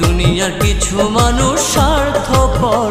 দুনিয়ার কিছু মানুষ স্বার্থপর।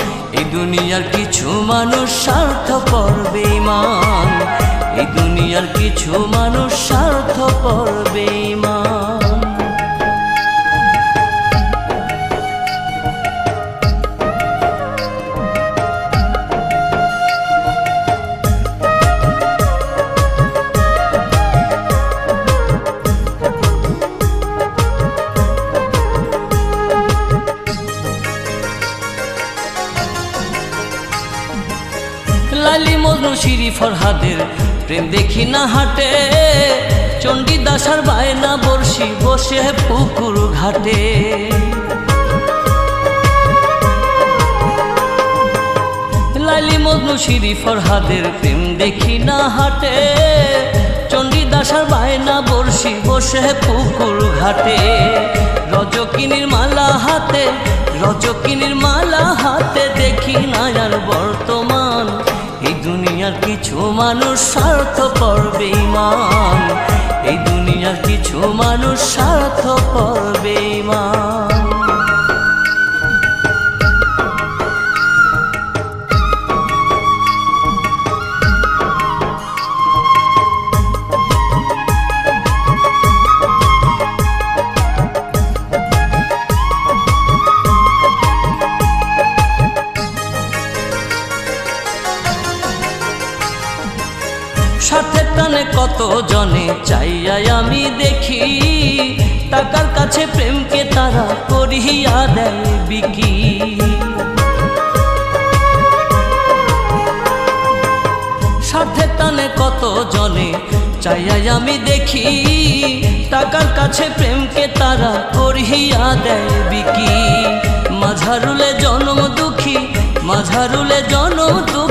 এই দুনিয়ার কিছু মানুষ স্বার্থ পড়বে মান এই দুনিয়ার কিছু মানুষ স্বার্থ পড়বে বেঈমান। শিরি ফরহাদের প্রেম দেখি না হাটে। চণ্ডী দাসার বায়না বর্ষি বসে পুকুর ঘাটে। লালি মজনু শিরি ফরহাদের প্রেম দেখি না হাটে। চণ্ডী দাসার বায়না বর্ষি বসে পুকুর ঘাটে। রজকিনীর মালা হাতে, রজকিনীর মালা হাতে দেখি না আর বর্তমান কিছু মানুষ স্বার্থপর মান এই দুনিয়ার কিছু মানুষ স্বার্থপর কত জনে চাইয়াই আমি দেখি? টাকার কাছে প্রেমকে তারা করিয়া দেয় বিকি। সাথে টানে কত জনে চাইয়াই আমি দেখি? টাকার কাছে প্রেমকে তারা করিয়া দেয় বিকি। মাঝারুলে জনম দুঃখী, মাঝারুলে জনম দুঃখী।